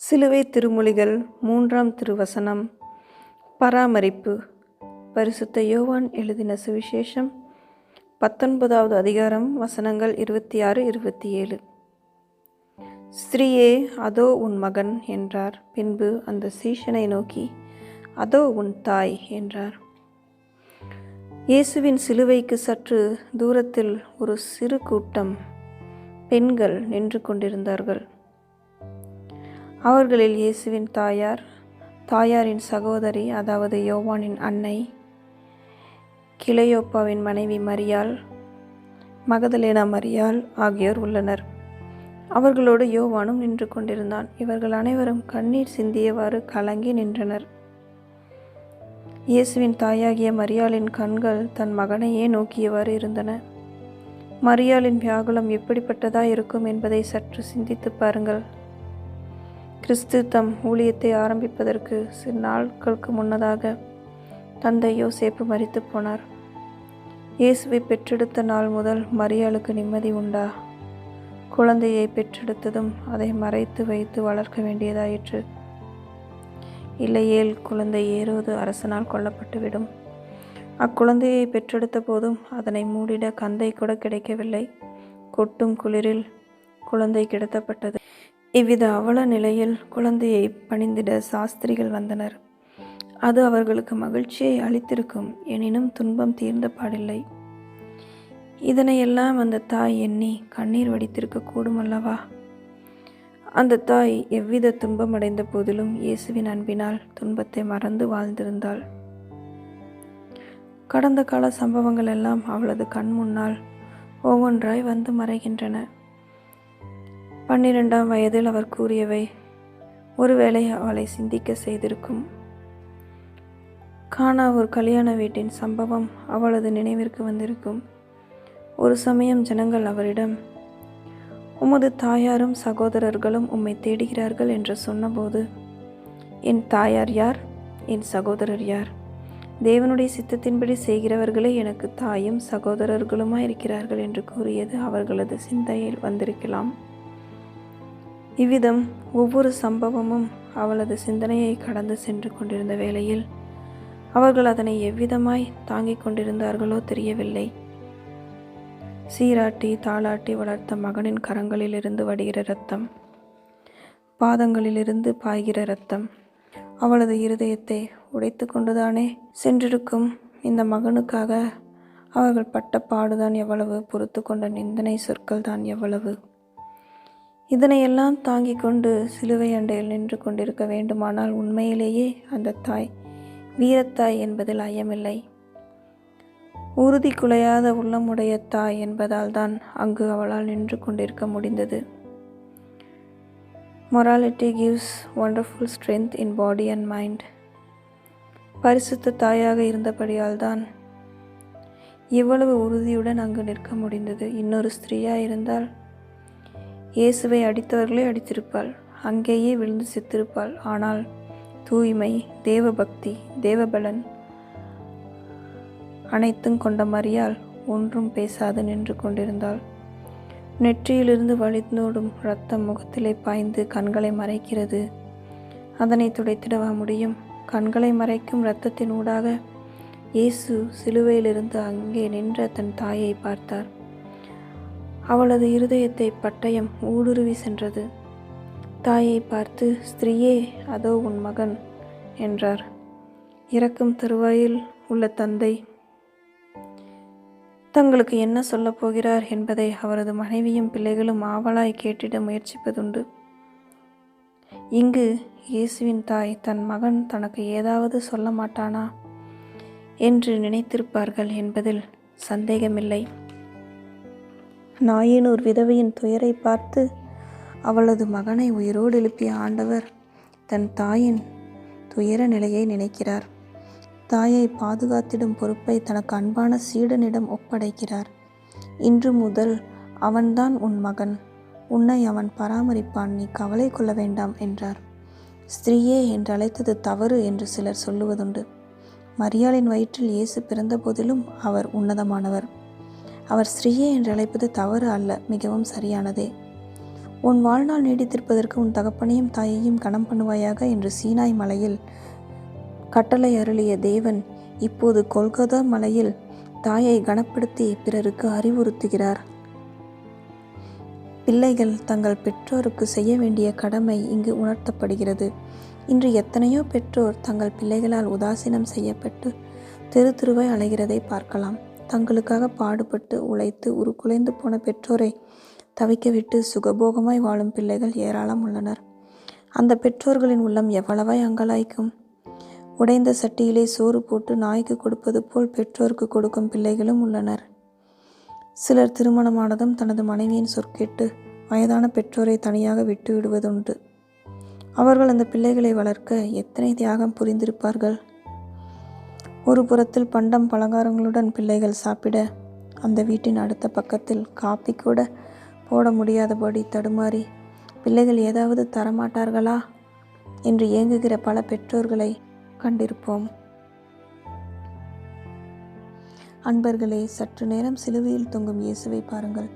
சிலுவை திருமொழிகள் மூன்றாம் திருவசனம். பராமரிப்பு. பரிசுத்த யோவான் எழுதின சுவிசேஷம் பத்தொன்பதாவது அதிகாரம் வசனங்கள் இருபத்தி ஆறு இருபத்தி ஏழு ஸ்திரீயே அதோ உன் மகன் என்றார். பின்பு அந்த சீஷனை நோக்கி அதோ உன் தாய் என்றார். இயேசுவின் சிலுவைக்கு சற்று தூரத்தில் ஒரு சிறு கூட்டம் பெண்கள் நின்று கொண்டிருந்தார்கள். அவர்களில் இயேசுவின் தாயார் தாயாரின் சகோதரி அதாவது யோவானின் அன்னை கிளையோப்பாவின் மனைவி மரியாள் மகதலேனா மரியாள் ஆகியோர் உள்ளனர். அவர்களோடு யோவானும் நின்று கொண்டிருந்தான். இவர்கள் அனைவரும் கண்ணீர் சிந்தியவாறு கலங்கி நின்றனர். இயேசுவின் தாயாகிய மரியாளின் கண்கள் தன் மகனையே நோக்கியவாறு இருந்தன. மரியாளின் வியாகுலம் எப்படிப்பட்டதாக இருக்கும் என்பதை சற்று சிந்தித்து பாருங்கள். கிறிஸ்து தம் ஊழியத்தை ஆரம்பிப்பதற்கு சில நாட்களுக்கு முன்னதாக தந்தை யோசேப்பு மறித்து போனார். இயேசுவை பெற்றெடுத்த நாள் முதல் மரியாளுக்கு நிம்மதி உண்டா? குழந்தையை பெற்றெடுத்ததும் அதை மறைத்து வைத்து வளர்க்க வேண்டியதாயிற்று. இல்லையேல் குழந்தை ஏறுவது அரசனால் கொல்லப்பட்டுவிடும். அக்குழந்தையை பெற்றெடுத்த போதும் அதனை மூடிட கந்தை கூட கிடைக்கவில்லை. கொட்டும் குளிரில் குழந்தை கிடத்தப்பட்டது. இவ்வித அவல நிலையில் குழந்தையை பணிந்திட சாஸ்திரிகள் வந்தனர். அது அவர்களுக்கு மகிழ்ச்சியை அளித்திருக்கும் எனினும் துன்பம் தீர்ந்த பாடில்லை. இதனையெல்லாம் அந்த தாய் எண்ணி கண்ணீர் வடித்திருக்க கூடுமல்லவா அந்த தாய் எவ்வித துன்பம் அடைந்த போதிலும் இயேசுவின் அன்பினால் துன்பத்தை மறந்து வாழ்ந்திருந்தாள். கடந்த கால சம்பவங்கள் எல்லாம் அவளது கண் முன்னால் ஒவ்வொன்றாய் வந்து மறைகின்றன. பன்னிரெண்டாம் வயதில் அவர் கூறியவை ஒருவேளை அவளை சிந்திக்க செய்திருக்கும். கானா ஒரு கல்யாண வீட்டின் சம்பவம் அவளது நினைவிற்கு வந்திருக்கும். ஒரு சமயம் ஜனங்கள் அவரிடம் உமது தாயாரும் சகோதரர்களும் உம்மை தேடுகிறார்கள் என்று சொன்னபோது என் தாயார் யார்? என் சகோதரர் யார்? தேவனுடைய சித்தத்தின்படி செய்கிறவர்களே எனக்கு தாயும் சகோதரர்களுமாய் இருக்கிறார்கள் என்று கூறியது அவர்களது சிந்தையில் வந்திருக்கலாம். இவ்விதம் ஒவ்வொரு சம்பவமும் அவளது சிந்தனையை கடந்து சென்று கொண்டிருந்த வேளையில் அவர்கள் அதனை எவ்விதமாய் தாங்கிக் கொண்டிருந்தார்களோ தெரியவில்லை. சீராட்டி தாளாட்டி வளர்த்த மகனின் கரங்களிலிருந்து வடிகிற இரத்தம் பாதங்களிலிருந்து பாய்கிற இரத்தம் அவளது இருதயத்தை உடைத்து கொண்டுதானே சென்றிருக்கும். இந்த மகனுக்காக அவர்கள் பட்ட பாடுதான் எவ்வளவு பொறுத்து கொண்ட நிந்தனை சொற்கள் தான் எவ்வளவு. இதனையெல்லாம் தாங்கிக் கொண்டு சிலுவை அண்டையில் நின்று கொண்டிருக்க வேண்டுமானால் உண்மையிலேயே அந்த தாய் வீரத்தாய் என்பதில் ஐயமில்லை. உறுதி குலையாத உள்ளமுடைய தாய் என்பதால் தான் அங்கு அவளால் நின்று கொண்டிருக்க முடிந்தது. Morality gives wonderful strength in body and mind பரிசுத்த தாயாக இருந்தபடியால் தான் இவ்வளவு உறுதியுடன் அங்கு நிற்க முடிந்தது. இன்னொரு ஸ்திரீயாக இருந்தால் இயேசுவை அடித்தவர்களே அடித்திருப்பாள். அங்கேயே விழுந்து செத்திருப்பாள். ஆனால் தூய்மை தேவபக்தி தேவபலன் அனைத்தும் கொண்ட மரியால் ஒன்றும் பேசாது நின்று கொண்டிருந்தாள். நெற்றியிலிருந்து வழிந்தோடும் இரத்தம் முகத்திலே பாய்ந்து கண்களை மறைக்கிறது. அதனை துடைத்திடவா முடியும்? கண்களை மறைக்கும் இரத்தத்தின் ஊடாக இயேசு சிலுவையிலிருந்து அங்கே நின்ற தன் தாயை பார்த்தார். அவளது இருதயத்தை பட்டயம் ஊடுருவி சென்றது. தாயை பார்த்து ஸ்திரீயே அதோ உன் மகன் என்றார். இறக்கும் தருவாயில் உள்ள தந்தை தங்களுக்கு என்ன சொல்லப் போகிறார் என்பதை அவரது மனைவியும் பிள்ளைகளும் ஆவலாய் கேட்டிட முயற்சிப்பதுண்டு. இங்கு இயேசுவின் தாய் தன் மகன் தனக்கு ஏதாவது சொல்ல மாட்டானா? என்று நினைத்திருப்பார்கள் என்பதில் சந்தேகமில்லை. நாயினூர் விதவையின் துயரை பார்த்து அவளது மகனை உயிரோடு எழுப்பிய ஆண்டவர் தன் தாயின் துயர நிலையை நினைக்கிறார். தாயை பாதுகாத்திடும் பொறுப்பை தனக்கு அன்பான சீடனிடம் ஒப்படைக்கிறார். இன்று முதல் அவன்தான் உன் மகன். உன்னை அவன் பராமரிப்பான். நீ கவலை கொள்ள வேண்டாம் என்றார். ஸ்திரீயே என்று அழைத்தது தவறு என்று சிலர் சொல்லுவதுண்டு. மரியாளின் வயிற்றில் இயேசு பிறந்த போதிலும் அவர் உன்னதமானவர். அவர் ஸ்ரீயே என்று அழைப்பது தவறு அல்ல மிகவும் சரியானதே. உன் வாழ்நாள் நீடித்திருப்பதற்கு உன் தகப்பனையும் தாயையும் கனம் பண்ணுவாயாக என்று சீனாய் மலையில் கட்டளை அருளிய தேவன் இப்போது கொல்கத்தா மலையில் தாயை கனப்படுத்தி பிறருக்கு அறிவுறுத்துகிறார். பிள்ளைகள் தங்கள் பெற்றோருக்கு செய்ய வேண்டிய கடமை இங்கு உணர்த்தப்படுகிறது. இன்று எத்தனையோ பெற்றோர் தங்கள் பிள்ளைகளால் உதாசீனம் செய்யப்பட்டு தெரு தெருவாய் அலைகிறதை பார்க்கலாம். தங்களுக்காக பாடுபட்டு உழைத்து உருக்குலைந்து போன பெற்றோரை தவிக்கவிட்டு சுகபோகமாய் வாழும் பிள்ளைகள் ஏராளம் உள்ளனர். அந்த பெற்றோர்களின் உள்ளம் எவ்வளவாய் அங்கலாய்க்கும்? உடைந்த சட்டியிலே சோறு போட்டு நாய்க்கு கொடுப்பது போல் பெற்றோருக்கு கொடுக்கும் பிள்ளைகளும் உள்ளனர். சிலர் திருமணமானதும் தனது மனைவியின் சொற்கேட்டு வயதான பெற்றோரை தனியாக விட்டு விடுவதுண்டு அவர்கள் அந்த பிள்ளைகளை வளர்க்க எத்தனை தியாகம் புரிந்திருப்பார்கள்? ஒரு புறத்தில் பண்டம் பலகாரங்களுடன் பிள்ளைகள் சாப்பிட அந்த வீட்டின் அடுத்த பக்கத்தில் காப்பி கூட போட முடியாதபடி தடுமாறி பிள்ளைகள் ஏதாவது தரமாட்டார்களா என்று ஏங்குகிற பல பெற்றோர்களை கண்டிருப்போம். அன்பர்களே சற்று நேரம் சிலுவையில் தொங்கும் இயேசுவை பாருங்கள்.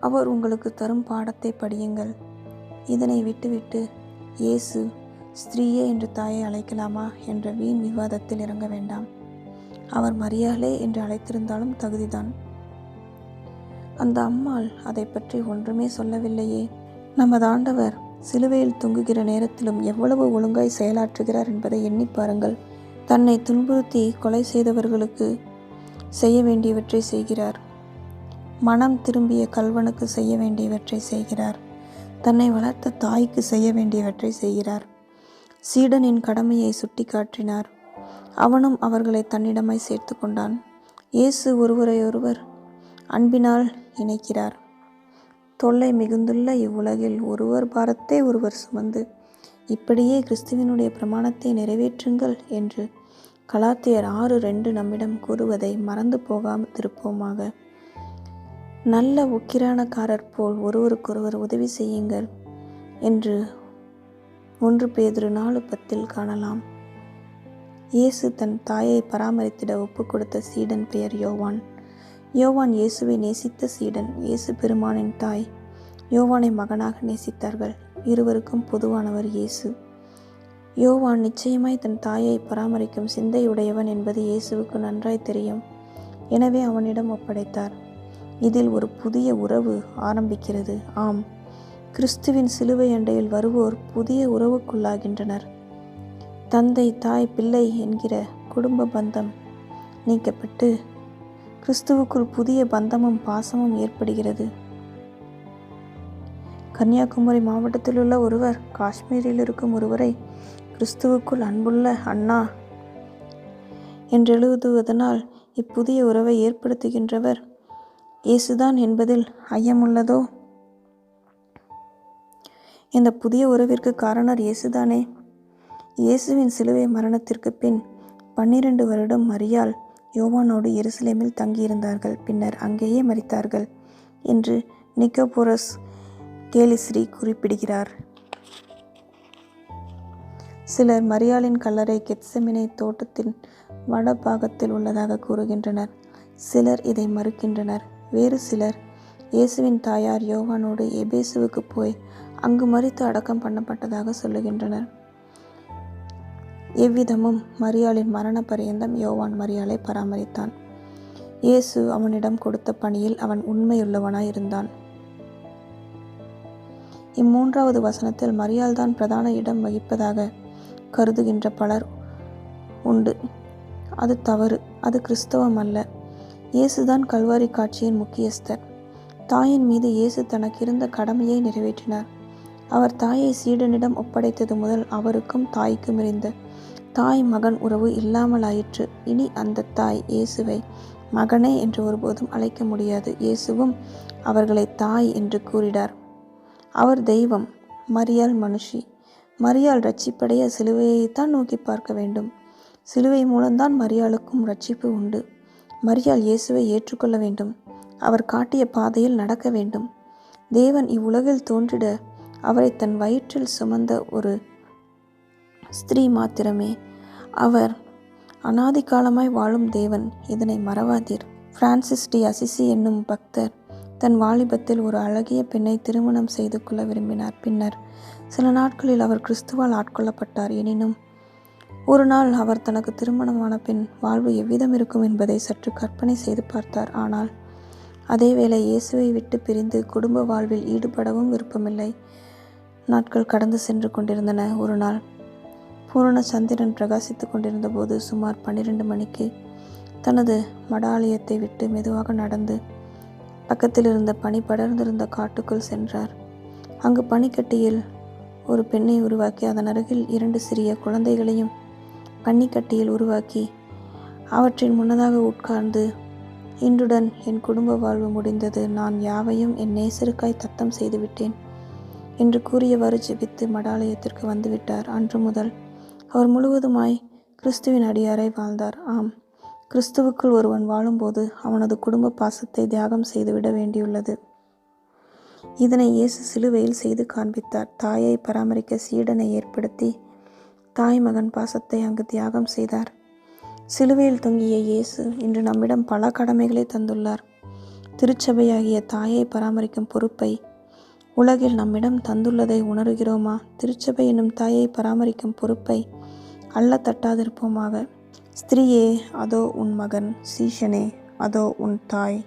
அவர் உங்களுக்கு தரும் பாடத்தை படியுங்கள். இதனை விட்டுவிட்டு இயேசு ஸ்திரீயே என்று தாயை அழைக்கலாமா என்ற வீண் விவாதத்தில் இறங்க வேண்டாம். அவர் மரியாளே என்று அழைத்திருந்தாலும் தகுதிதான். அந்த அம்மாள் அதை பற்றி ஒன்றுமே சொல்லவில்லையே. நமது ஆண்டவர் சிலுவையில் தொங்குகிற நேரத்திலும் எவ்வளவு ஒழுங்காய் செயலாற்றுகிறார் என்பதை எண்ணி பாருங்கள். தன்னை துன்புறுத்தி கொலை செய்தவர்களுக்கு செய்ய வேண்டியவற்றை செய்கிறார். மனம் திரும்பிய கல்வனுக்கு செய்ய வேண்டியவற்றை செய்கிறார். தன்னை வளர்த்த தாய்க்கு செய்ய வேண்டியவற்றை செய்கிறார். சீடனின் கடமையை சுட்டிக்காட்டினார். அவனும் அவர்களை தன்னிடமாய் சேர்த்து கொண்டான். இயேசு ஒருவரையொருவர் அன்பினால் இணைக்கிறார். தொல்லை மிகுந்துள்ள இவ்வுலகில் ஒருவர் பாரத்தை ஒருவர் சுமந்து இப்படியே கிறிஸ்துவினுடைய பிரமாணத்தை நிறைவேற்றுங்கள் என்று கலாத்தியர் ஆறு ரெண்டு நம்மிடம் கூறுவதை மறந்து போகாமல் திருப்போமாக நல்ல உக்கிரானக்காரர் போல் ஒருவருக்கொருவர் உதவி செய்யுங்கள் என்று ஒன்று பேதுரு நாலு பத்தில் காணலாம். இயேசு தன் தாயை பராமரித்திட ஒப்பு கொடுத்த சீடன் பெயர் யோவான். யோவான் இயேசுவை நேசித்த சீடன் இயேசு பெருமானின் தாய். யோவானை மகனாக நேசித்தார்கள் இருவருக்கும் பொதுவானவர் இயேசு. யோவான் நிச்சயமாய் தன் தாயை பராமரிக்கும் சிந்தையுடையவன் என்பது இயேசுவுக்கு நன்றாய் தெரியும். எனவே அவனிடம் ஒப்படைத்தார். இதில் ஒரு புதிய உறவு ஆரம்பிக்கிறது. ஆம். கிறிஸ்துவின் சிலுவை அண்டையில் வருவோர் புதிய உறவுக்குள்ளாகின்றனர். தந்தை தாய் பிள்ளை என்கிற குடும்ப பந்தம் நீக்கப்பட்டு கிறிஸ்துவுக்குள் புதிய பந்தமும் பாசமும் ஏற்படுகிறது. கன்னியாகுமரி மாவட்டத்தில் உள்ள ஒருவர் காஷ்மீரில் இருக்கும் ஒருவரை கிறிஸ்துவுக்குள் அன்புள்ள அண்ணா என்றெழுதுவதனால் இப்புதிய உறவை ஏற்படுத்துகின்றவர். இயேசுதான் என்பதில் ஐயமுள்ளதோ? இந்த புதிய உறவிற்கு காரணர் இயேசுதானே? இயேசுவின் சிலுவை மரணத்திற்கு பின் பன்னிரண்டு வருடம் மரியால் யோவானோடு எருசலேமில் தங்கியிருந்தார்கள். பின்னர் அங்கேயே மறித்தார்கள் என்று நிக்கோபோரஸ் கேலிஸ்ரீ குறிப்பிடுகிறார். சிலர் மரியாளின் கல்லறை கெத்செமினை தோட்டத்தின் வடபாகத்தில் உள்ளதாக கூறுகின்றனர். சிலர் இதை மறுக்கின்றனர். வேறு சிலர் இயேசுவின் தாயார் யோவானோடு எபேசுவுக்கு போய் அங்கு மறித்து அடக்கம் பண்ணப்பட்டதாக சொல்லுகின்றனர். எவ்விதமும் மரியாளின் மரண பரியந்தம் யோவான் மரியாளை பராமரித்தான். இயேசு அவனிடம் கொடுத்த பணியில் அவன் உண்மையுள்ளவனாய் இருந்தான் இம்மூன்றாவது வசனத்தில் மரியாள் தான் பிரதான இடம் வகிப்பதாக கருதுகின்ற பலர் உண்டு. அது தவறு அது கிறிஸ்தவம் அல்ல. இயேசுதான் கல்வாரி காட்சியின் முக்கியஸ்தர். தாயின் மீது இயேசு தனக்கிருந்த கடமையை நிறைவேற்றினார். அவர் தாயை சீடனிடம் ஒப்படைத்தது முதல் அவருக்கும் தாய்க்கும் இருந்த தாய் மகன் உறவு இல்லாமலாயிற்று. இனி அந்த தாய் இயேசுவை மகனே என்று ஒருபோதும் அழைக்க முடியாது. இயேசுவும் அவர்களை தாய் என்று கூறினார். அவர் தெய்வம் மரியாள் மனுஷி. மரியாள் ரட்சிப்படைய சிலுவையைத்தான் நோக்கி பார்க்க வேண்டும். சிலுவை மூலம்தான் மரியாளுக்கும் ரட்சிப்பு உண்டு. மரியாள் இயேசுவை ஏற்றுக்கொள்ள வேண்டும். அவர் காட்டிய பாதையில் நடக்க வேண்டும். தேவன் இவ்வுலகில் தோன்றிட அவரை தன் வயிற்றில் சுமந்த ஒரு ஸ்திரீ மாத்திரமே. அவர் அனாதி காலமாய் வாழும் தேவன் இதனை மறவாதீர். பிரான்சிஸ் டி அசிசி என்னும் பக்தர் தன் வாலிபத்தில் ஒரு அழகிய பெண்ணை திருமணம் செய்து கொள்ள விரும்பினார். பின்னர் சில நாட்களில் அவர் கிறிஸ்துவால் ஆட்கொள்ளப்பட்டார். எனினும் ஒரு நாள் அவர் தனக்கு திருமணமான பின் வாழ்வு எவ்விதம் இருக்கும் என்பதை சற்று கற்பனை செய்து பார்த்தார். ஆனால் அதேவேளை இயேசுவை விட்டு பிரிந்து குடும்ப வாழ்வில் ஈடுபடவும் விருப்பமில்லை. நாட்கள் கடந்து சென்று கொண்டிருந்தன. ஒரு நாள் பூரண சந்திரன் பிரகாசித்து கொண்டிருந்த போது சுமார் பன்னிரண்டு மணிக்கு தனது மடாலயத்தை விட்டு மெதுவாக நடந்து பக்கத்தில் இருந்த பனி படர்ந்திருந்த காட்டுக்குள் சென்றார். அங்கு பனிக்கட்டியில் ஒரு பெண்ணை உருவாக்கி அதன் அருகில் இரண்டு சிறிய குழந்தைகளையும் பன்னிக்கட்டியில் உருவாக்கி அவற்றின் முன்னதாக உட்கார்ந்து இன்றுடன் என் குடும்ப வாழ்வு முடிந்தது. நான் யாவையும் என் நேசருக்காய் தத்தம் செய்துவிட்டேன் என்று கூறியவாறு ஜெபித்து மடாலயத்திற்கு வந்துவிட்டார். அன்று முதல் அவர் முழுவதுமாய் கிறிஸ்துவின் அடியாரை வாழ்ந்தார். ஆம் கிறிஸ்துவுக்குள் ஒருவன் வாழும்போது அவனது குடும்ப பாசத்தை தியாகம் செய்துவிட வேண்டியுள்ளது. இதனை இயேசு சிலுவையில் செய்து காண்பித்தார். தாயை பராமரிக்க சீடனை ஏற்படுத்தி தாய் மகன் பாசத்தை அங்கு தியாகம் செய்தார். சிலுவையில் தொங்கிய இயேசு இன்று நம்மிடம் பல கடமைகளை தந்துள்ளார். திருச்சபையாகிய தாயை பராமரிக்கும் பொறுப்பை உலகில் நம்மிடம் தந்துள்ளதை உணர்கிறோமா? திருச்சபை என்னும் தாயை பராமரிக்கும் பொறுப்பை அள்ள தட்டாதிருப்போமாக. ஸ்திரீயே அதோ உன் மகன். சீஷனே அதோ உன் தாய்.